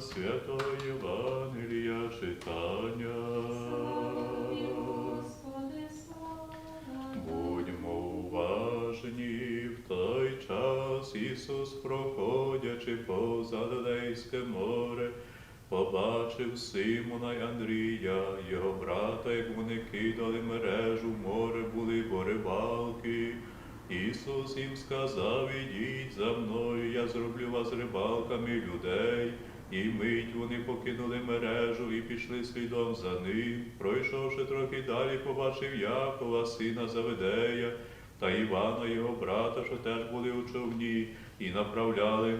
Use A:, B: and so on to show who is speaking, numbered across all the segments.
A: святого Євангелія читання. Будьмо уважні в той час Ісус, проходячи повз Галилейське море, побачив Симона й Андрія, його брата, як вони кидали мережу, в море були бо рибалки. Ісус їм сказав, ідіть за мною, я зроблю вас рибалками людей. І мить вони покинули мережу і пішли слідом за ним. Пройшовши трохи далі, побачив Якова, сина Заведея, та Івана, його брата, що теж були у човні, і направляли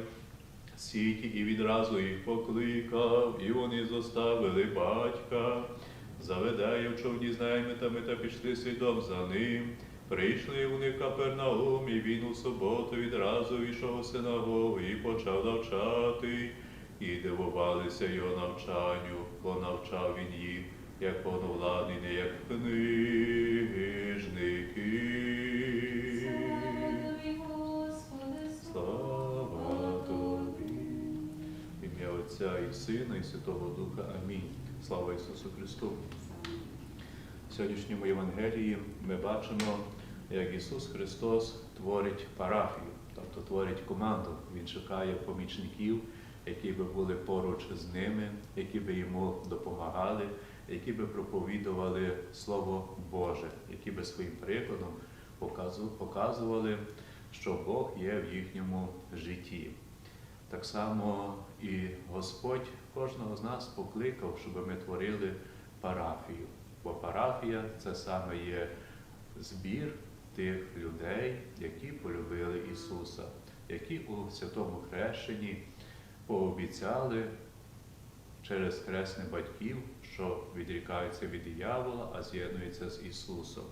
A: сіті, і відразу їх покликав, і вони зоставили батька. Заведея в човні з наймитами та пішли слідом за ним. Прийшли вони в Капернаум, і він у суботу відразу війшов у синагогу і почав навчати. І дивувалися його навчанню, бо навчав він їх, як повновладний, не як книжники.
B: Слава тобі,
A: ім'я Отця і Сина, і Святого Духа. Амінь. Слава Ісусу Христу. В сьогоднішньому Євангелії ми бачимо, як Ісус Христос творить парафію, тобто творить команду. Він шукає помічників, які би були поруч з ними, які би йому допомагали, які би проповідували Слово Боже, які би своїм прикладом показували, що Бог є в їхньому житті. Так само і Господь кожного з нас покликав, щоб ми творили парафію. Бо парафія це саме є збір тих людей, які полюбили Ісуса, які у святому хрещенні пообіцяли через хресних батьків, що відрікаються від диявола, а з'єднуються з Ісусом.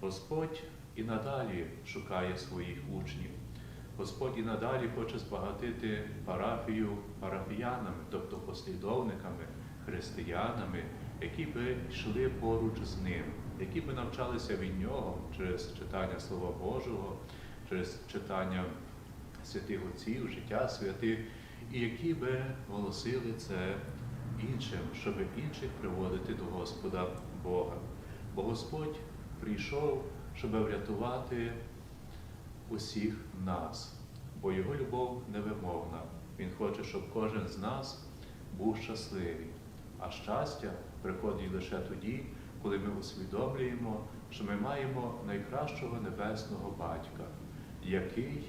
A: Господь і надалі шукає своїх учнів. Господь і надалі хоче збагатити парафію парафіянами, тобто послідовниками, християнами, які би йшли поруч з ним, які би навчалися від нього через читання Слова Божого, через читання святих отців, життя святих, і які би голосили це іншим, щоб інших приводити до Господа Бога. Бо Господь прийшов, щоб врятувати усіх нас, бо Його любов невимовна. Він хоче, щоб кожен з нас був щасливий. А щастя приходить лише тоді, коли ми усвідомлюємо, що ми маємо найкращого небесного батька, який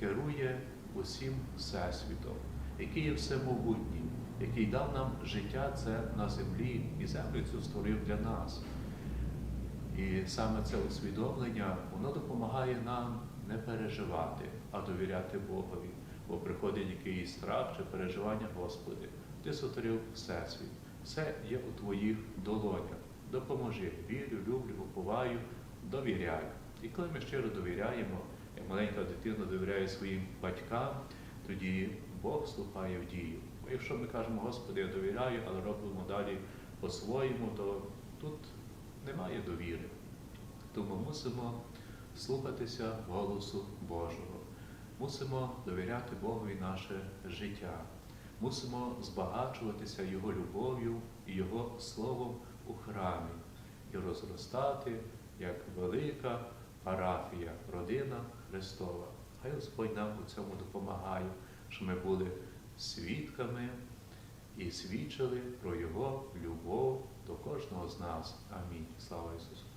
A: керує усім всесвітом, який є всемогутній, який дав нам життя це на землі і землю цю створив для нас. І саме це усвідомлення воно допомагає нам не переживати, а довіряти Богові. Бо приходить якийсь страх чи переживання, Господи, Ти сотворив Всесвіт, все є у Твоїх долонях. Допоможи, вірю, люблю, уповаю, довіряю. І коли ми щиро довіряємо, маленька дитина довіряє своїм батькам, тоді Бог вступає в дію. Якщо ми кажемо, Господи, я довіряю, але робимо далі по-своєму, то тут немає довіри. Тому мусимо слухатися голосу Божого. Мусимо довіряти Богові наше життя. Мусимо збагачуватися Його любов'ю і Його словом у храмі і розростати як велика парафія, родина Христова. Хай Господь нам у цьому допомагає, щоб ми були свідками і свідчили про Його любов до кожного з нас. Амінь. Слава Ісусу!